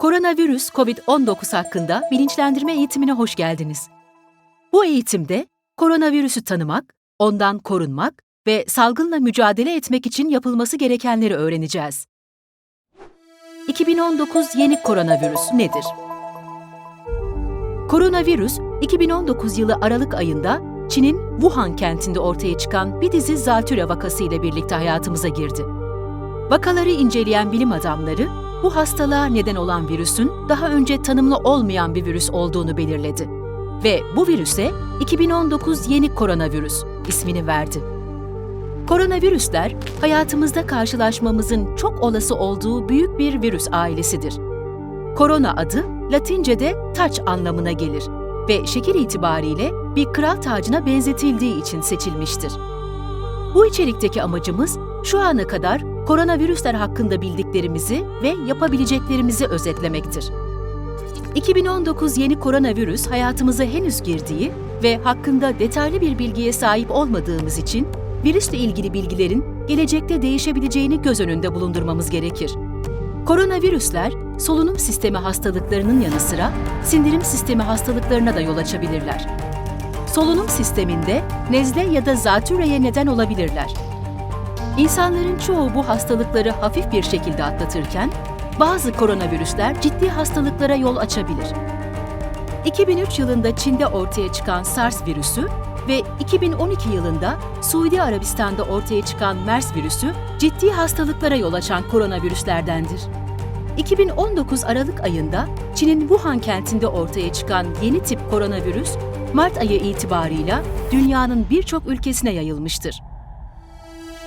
Koronavirüs COVID-19 hakkında bilinçlendirme eğitimine hoş geldiniz. Bu eğitimde koronavirüsü tanımak, ondan korunmak ve salgınla mücadele etmek için yapılması gerekenleri öğreneceğiz. 2019 yeni koronavirüs nedir? Koronavirüs, 2019 yılı Aralık ayında Çin'in Wuhan kentinde ortaya çıkan bir dizi zatüre vakası ile birlikte hayatımıza girdi. Vakaları inceleyen bilim adamları, bu hastalığa neden olan virüsün daha önce tanımlı olmayan bir virüs olduğunu belirledi. Ve bu virüse 2019 yeni koronavirüs ismini verdi. Koronavirüsler, hayatımızda karşılaşmamızın çok olası olduğu büyük bir virüs ailesidir. Korona adı Latince'de taç anlamına gelir ve şekil itibariyle bir kral tacına benzetildiği için seçilmiştir. Bu içerikteki amacımız şu ana kadar koronavirüsler hakkında bildiklerimizi ve yapabileceklerimizi özetlemektir. 2019 yeni koronavirüs hayatımıza henüz girdiği ve hakkında detaylı bir bilgiye sahip olmadığımız için virüsle ilgili bilgilerin gelecekte değişebileceğini göz önünde bulundurmamız gerekir. Koronavirüsler solunum sistemi hastalıklarının yanı sıra sindirim sistemi hastalıklarına da yol açabilirler. Solunum sisteminde nezle ya da zatürreye neden olabilirler. İnsanların çoğu bu hastalıkları hafif bir şekilde atlatırken, bazı koronavirüsler ciddi hastalıklara yol açabilir. 2003 yılında Çin'de ortaya çıkan SARS virüsü ve 2012 yılında Suudi Arabistan'da ortaya çıkan MERS virüsü ciddi hastalıklara yol açan koronavirüslerdendir. 2019 Aralık ayında Çin'in Wuhan kentinde ortaya çıkan yeni tip koronavirüs, Mart ayı itibarıyla dünyanın birçok ülkesine yayılmıştır.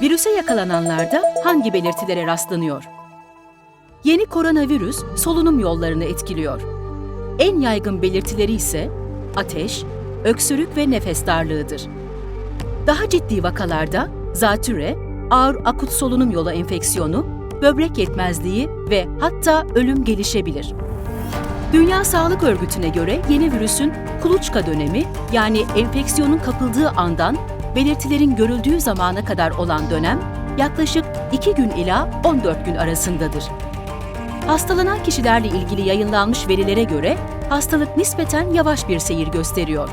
Virüse yakalananlarda hangi belirtilere rastlanıyor? Yeni koronavirüs solunum yollarını etkiliyor. En yaygın belirtileri ise ateş, öksürük ve nefes darlığıdır. Daha ciddi vakalarda zatüre, ağır akut solunum yolu enfeksiyonu, böbrek yetmezliği ve hatta ölüm gelişebilir. Dünya Sağlık Örgütü'ne göre yeni virüsün kuluçka dönemi yani enfeksiyonun kapıldığı andan belirtilerin görüldüğü zamana kadar olan dönem yaklaşık 2 gün ila 14 gün arasındadır. Hastalanan kişilerle ilgili yayınlanmış verilere göre hastalık nispeten yavaş bir seyir gösteriyor.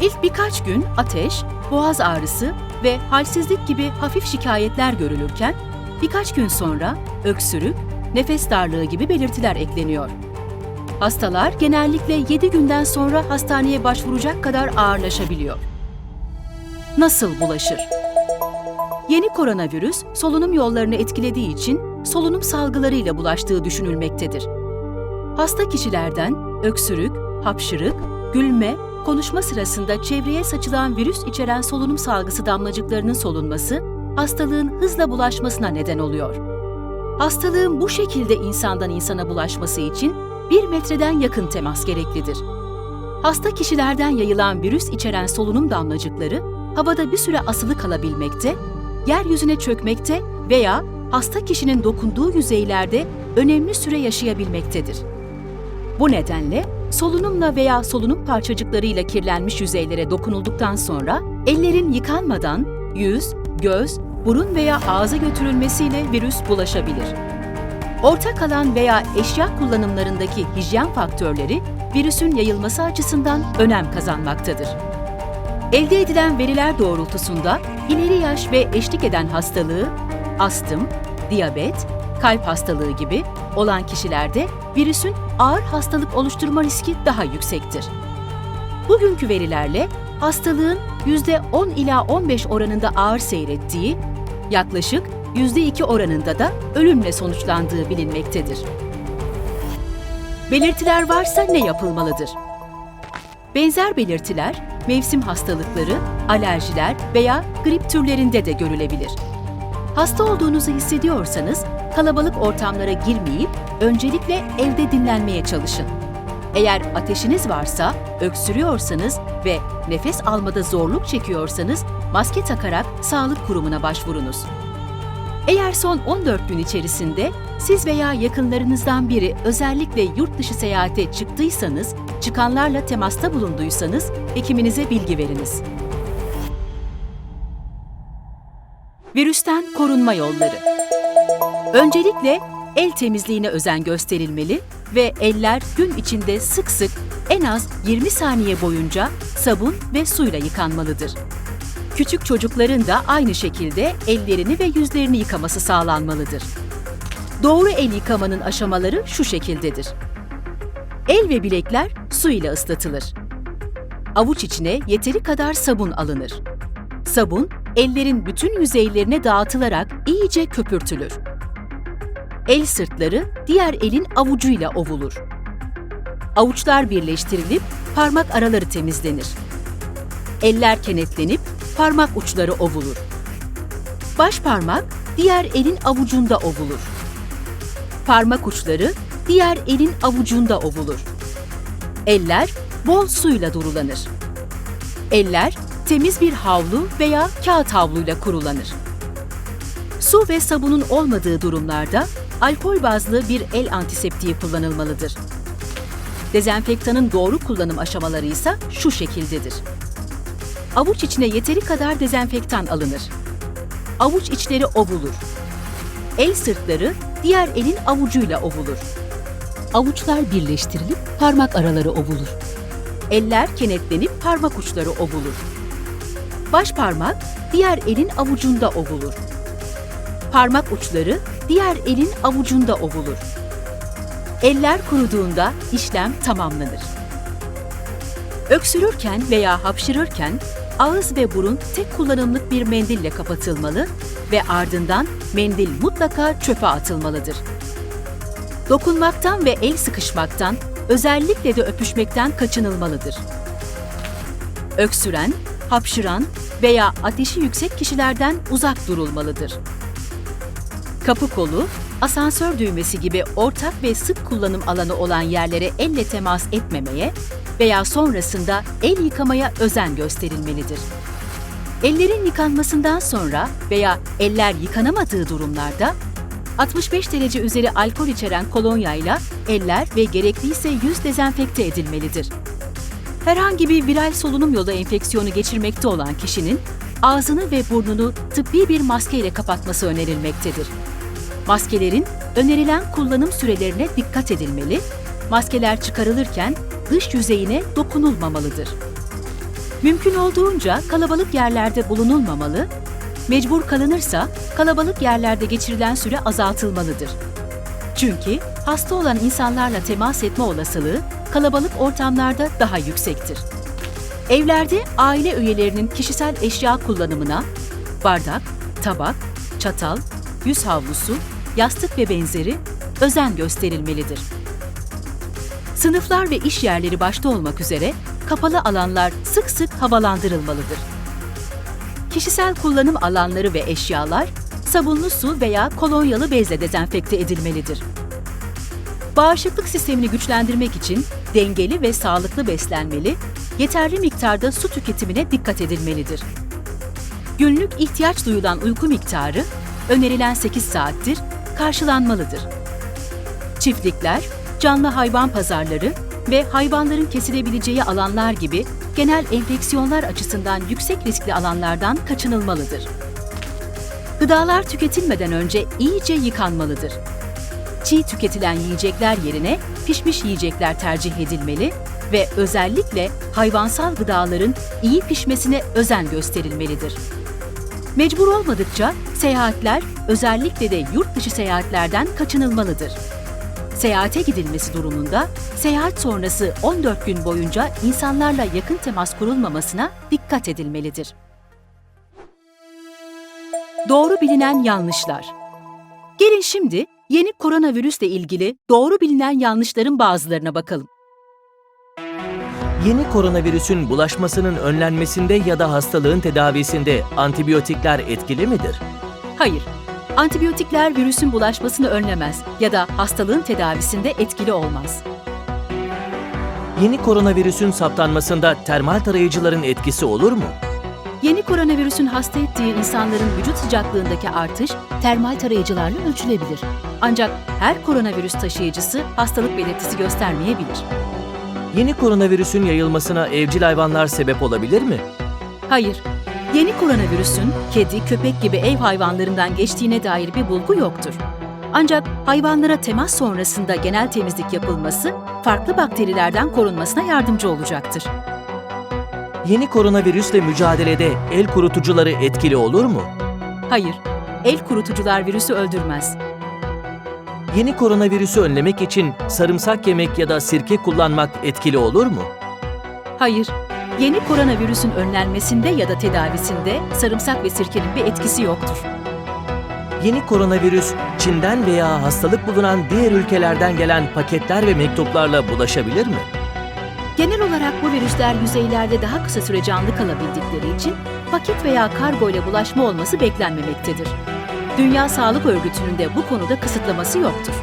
İlk birkaç gün ateş, boğaz ağrısı ve halsizlik gibi hafif şikayetler görülürken birkaç gün sonra öksürük, nefes darlığı gibi belirtiler ekleniyor. Hastalar genellikle 7 günden sonra hastaneye başvuracak kadar ağırlaşabiliyor. Nasıl bulaşır? Yeni koronavirüs solunum yollarını etkilediği için solunum salgılarıyla bulaştığı düşünülmektedir. Hasta kişilerden öksürük, hapşırık, gülme, konuşma sırasında çevreye saçılan virüs içeren solunum salgısı damlacıklarının solunması hastalığın hızla bulaşmasına neden oluyor. Hastalığın bu şekilde insandan insana bulaşması için bir metreden yakın temas gereklidir. Hasta kişilerden yayılan virüs içeren solunum damlacıkları havada bir süre asılı kalabilmekte, yeryüzüne çökmekte veya hasta kişinin dokunduğu yüzeylerde önemli süre yaşayabilmektedir. Bu nedenle solunumla veya solunum parçacıklarıyla kirlenmiş yüzeylere dokunulduktan sonra ellerin yıkanmadan yüz, göz, burun veya ağza götürülmesiyle virüs bulaşabilir. Ortak alan veya eşya kullanımlarındaki hijyen faktörleri virüsün yayılması açısından önem kazanmaktadır. Elde edilen veriler doğrultusunda ileri yaş ve eşlik eden hastalığı, astım, diyabet, kalp hastalığı gibi olan kişilerde virüsün ağır hastalık oluşturma riski daha yüksektir. Bugünkü verilerle hastalığın %10 ila 15 oranında ağır seyrettiği, yaklaşık %2 oranında da ölümle sonuçlandığı bilinmektedir. Belirtiler varsa ne yapılmalıdır? Benzer belirtiler mevsim hastalıkları, alerjiler veya grip türlerinde de görülebilir. Hasta olduğunuzu hissediyorsanız kalabalık ortamlara girmeyip öncelikle evde dinlenmeye çalışın. Eğer ateşiniz varsa, öksürüyorsanız ve nefes almada zorluk çekiyorsanız maske takarak sağlık kurumuna başvurunuz. Eğer son 14 gün içerisinde siz veya yakınlarınızdan biri özellikle yurt dışı seyahate çıktıysanız, çıkanlarla temasta bulunduysanız hekiminize bilgi veriniz. Virüsten korunma yolları. Öncelikle el temizliğine özen gösterilmeli ve eller gün içinde sık sık en az 20 saniye boyunca sabun ve suyla yıkanmalıdır. Küçük çocukların da aynı şekilde ellerini ve yüzlerini yıkaması sağlanmalıdır. Doğru el yıkamanın aşamaları şu şekildedir. El ve bilekler su ile ıslatılır. Avuç içine yeteri kadar sabun alınır. Sabun, ellerin bütün yüzeylerine dağıtılarak iyice köpürtülür. El sırtları diğer elin avucuyla ovulur. Avuçlar birleştirilip parmak araları temizlenir. Eller kenetlenip parmak uçları ovulur. Baş parmak diğer elin avucunda ovulur. Parmak uçları diğer elin avucunda ovulur. Eller bol suyla durulanır. Eller temiz bir havlu veya kağıt havluyla kurulanır. Su ve sabunun olmadığı durumlarda alkol bazlı bir el antiseptiği kullanılmalıdır. Dezenfektanın doğru kullanım aşamaları ise şu şekildedir. Avuç içine yeteri kadar dezenfektan alınır. Avuç içleri ovulur. El sırtları diğer elin avucuyla ovulur. Avuçlar birleştirilip parmak araları ovulur. Eller kenetlenip parmak uçları ovulur. Baş parmak diğer elin avucunda ovulur. Parmak uçları diğer elin avucunda ovulur. Eller kuruduğunda işlem tamamlanır. Öksürürken veya hapşırırken ağız ve burun tek kullanımlık bir mendille kapatılmalı ve ardından mendil mutlaka çöpe atılmalıdır. Dokunmaktan ve el sıkışmaktan, özellikle de öpüşmekten kaçınılmalıdır. Öksüren, hapşıran veya ateşi yüksek kişilerden uzak durulmalıdır. Kapı kolu, asansör düğmesi gibi ortak ve sık kullanım alanı olan yerlere elle temas etmemeye veya sonrasında el yıkamaya özen gösterilmelidir. Ellerin yıkanmasından sonra veya eller yıkanamadığı durumlarda 65 derece üzeri alkol içeren kolonyayla eller ve gerekliyse yüz dezenfekte edilmelidir. Herhangi bir viral solunum yolu enfeksiyonu geçirmekte olan kişinin ağzını ve burnunu tıbbi bir maske ile kapatması önerilmektedir. Maskelerin önerilen kullanım sürelerine dikkat edilmeli, maskeler çıkarılırken dış yüzeyine dokunulmamalıdır. Mümkün olduğunca kalabalık yerlerde bulunulmamalı, mecbur kalınırsa kalabalık yerlerde geçirilen süre azaltılmalıdır. Çünkü hasta olan insanlarla temas etme olasılığı kalabalık ortamlarda daha yüksektir. Evlerde aile üyelerinin kişisel eşya kullanımına bardak, tabak, çatal, yüz havlusu, yastık ve benzeri özen gösterilmelidir. Sınıflar ve iş yerleri başta olmak üzere kapalı alanlar sık sık havalandırılmalıdır. Kişisel kullanım alanları ve eşyalar sabunlu su veya kolonyalı bezle dezenfekte edilmelidir. Bağışıklık sistemini güçlendirmek için dengeli ve sağlıklı beslenmeli, yeterli miktarda su tüketimine dikkat edilmelidir. Günlük ihtiyaç duyulan uyku miktarı önerilen 8 saattir karşılanmalıdır. Çiftlikler, canlı hayvan pazarları ve hayvanların kesilebileceği alanlar gibi genel enfeksiyonlar açısından yüksek riskli alanlardan kaçınılmalıdır. Gıdalar tüketilmeden önce iyice yıkanmalıdır. Çiğ tüketilen yiyecekler yerine pişmiş yiyecekler tercih edilmeli ve özellikle hayvansal gıdaların iyi pişmesine özen gösterilmelidir. Mecbur olmadıkça seyahatler, özellikle de yurt dışı seyahatlerden kaçınılmalıdır. Seyahate gidilmesi durumunda seyahat sonrası 14 gün boyunca insanlarla yakın temas kurulmamasına dikkat edilmelidir. Doğru bilinen yanlışlar. Gelin şimdi yeni koronavirüsle ilgili doğru bilinen yanlışların bazılarına bakalım. Yeni koronavirüsün bulaşmasının önlenmesinde ya da hastalığın tedavisinde antibiyotikler etkili midir? Hayır, antibiyotikler virüsün bulaşmasını önlemez ya da hastalığın tedavisinde etkili olmaz. Yeni koronavirüsün saptanmasında termal tarayıcıların etkisi olur mu? Yeni koronavirüsün hasta ettiği insanların vücut sıcaklığındaki artış termal tarayıcılarla ölçülebilir. Ancak her koronavirüs taşıyıcısı hastalık belirtisi göstermeyebilir. Yeni koronavirüsün yayılmasına evcil hayvanlar sebep olabilir mi? Hayır, yeni koronavirüsün kedi, köpek gibi ev hayvanlarından geçtiğine dair bir bulgu yoktur. Ancak hayvanlara temas sonrasında genel temizlik yapılması farklı bakterilerden korunmasına yardımcı olacaktır. Yeni koronavirüsle mücadelede el kurutucuları etkili olur mu? Hayır, el kurutucular virüsü öldürmez. Yeni koronavirüsü önlemek için sarımsak yemek ya da sirke kullanmak etkili olur mu? Hayır, yeni koronavirüsün önlenmesinde ya da tedavisinde sarımsak ve sirkenin bir etkisi yoktur. Yeni koronavirüs Çin'den veya hastalık bulunan diğer ülkelerden gelen paketler ve mektuplarla bulaşabilir mi? Genel olarak bu virüsler yüzeylerde daha kısa süre canlı kalabildikleri için paket veya kargo ile bulaşma olması beklenmemektedir. Dünya Sağlık Örgütü'nün de bu konuda kısıtlaması yoktur.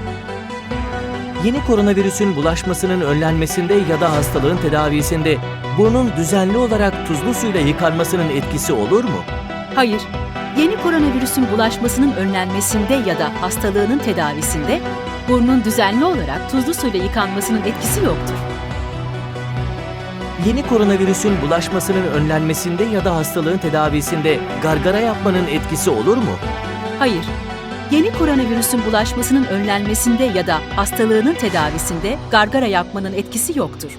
Yeni koronavirüsün bulaşmasının önlenmesinde ya da hastalığın tedavisinde burnun düzenli olarak tuzlu suyla yıkanmasının etkisi olur mu? Hayır, yeni koronavirüsün bulaşmasının önlenmesinde ya da hastalığının tedavisinde burnun düzenli olarak tuzlu suyla yıkanmasının etkisi yoktur. Yeni koronavirüsün bulaşmasının önlenmesinde ya da hastalığın tedavisinde gargara yapmanın etkisi olur mu? Hayır, yeni koronavirüsün bulaşmasının önlenmesinde ya da hastalığının tedavisinde gargara yapmanın etkisi yoktur.